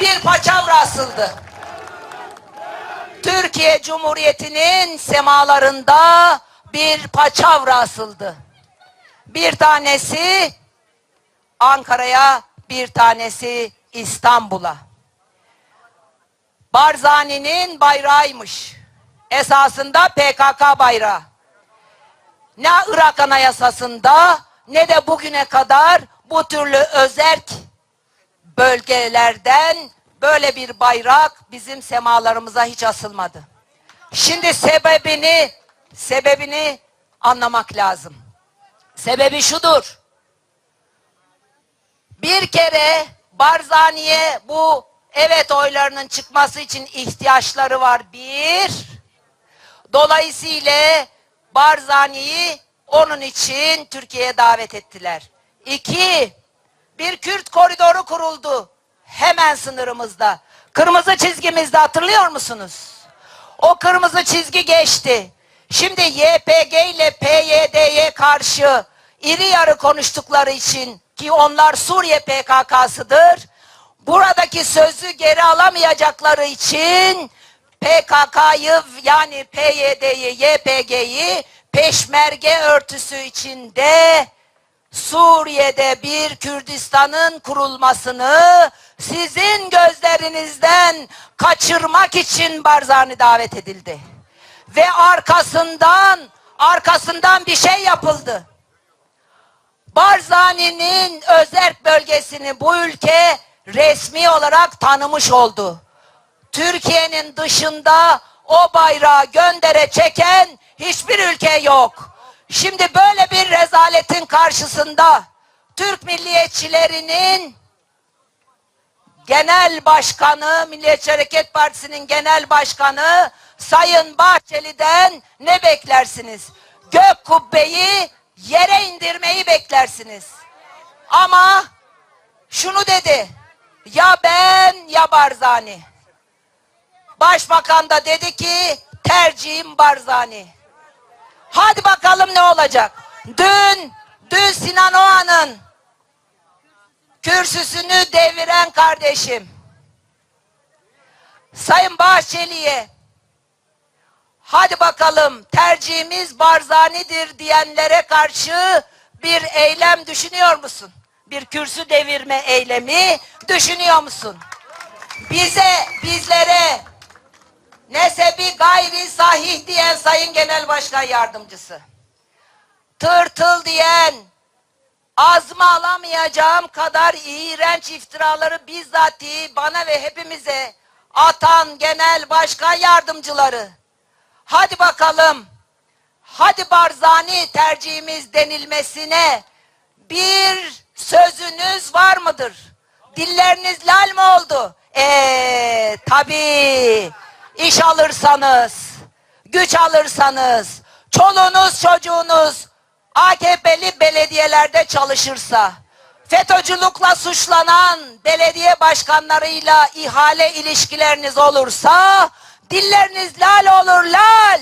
bir paçavra asıldı. Türkiye Cumhuriyeti'nin semalarında bir paçavra asıldı. Bir tanesi Ankara'ya, bir tanesi İstanbul'a. Barzani'nin bayrağıymış. Esasında PKK bayrağı. Ne Irak Anayasası'nda ne de bugüne kadar bu türlü özerk bölgelerden böyle bir bayrak bizim semalarımıza hiç asılmadı. Şimdi sebebini sebebini anlamak lazım. Sebebi şudur. Bir kere Barzani'ye bu evet oylarının çıkması için ihtiyaçları var bir. Dolayısıyla Barzani'yi onun için Türkiye'ye davet ettiler. İki, bir Kürt koridoru kuruldu. Hemen sınırımızda. Kırmızı çizgimizde hatırlıyor musunuz? O kırmızı çizgi geçti. Şimdi YPG ile PYD'ye karşı iri yarı konuştukları için ki onlar Suriye PKK'sıdır. Buradaki sözü geri alamayacakları için PKK'yı yani PYD'yi, YPG'yi peşmerge örtüsü içinde Suriye'de bir Kürdistan'ın kurulmasını sizin gözlerinizden kaçırmak için Barzani davet edildi. Ve arkasından arkasından bir şey yapıldı. Barzani'nin özerk bölgesini bu ülke resmi olarak tanımış oldu. Türkiye'nin dışında o bayrağı göndere çeken hiçbir ülke yok. Şimdi böyle bir rezaletin karşısında Türk milliyetçilerinin genel başkanı, Milliyetçi Hareket Partisi'nin genel başkanı Sayın Bahçeli'den ne beklersiniz? Gök kubbeyi yere indirmeyi beklersiniz. Ama şunu dedi. Ya ben ya Barzani. Başbakan da dedi ki tercihim Barzani. Hadi bakalım ne olacak. Dün, dün Sinan Oğan'ın kürsüsünü deviren kardeşim. Sayın Bahçeli'ye hadi bakalım tercihimiz Barzani'dir diyenlere karşı bir eylem düşünüyor musun? Bir kürsü devirme eylemi düşünüyor musun? Bize, bizlere nesebi gayri sahih diyen Sayın Genel Başkan Yardımcısı, tırtıl diyen, azma alamayacağım kadar iğrenç iftiraları bizzati bana ve hepimize atan genel başkan yardımcıları. Hadi bakalım, hadi Barzani tercihimiz denilmesine bir sözünüz var mıdır? Dilleriniz lal mi oldu? Eee tabii iş alırsanız, güç alırsanız, çoluğunuz çocuğunuz AKP'li belediyelerde çalışırsa, FETÖ'cülükle suçlanan belediye başkanlarıyla ihale ilişkileriniz olursa, dilleriniz lal olur lal.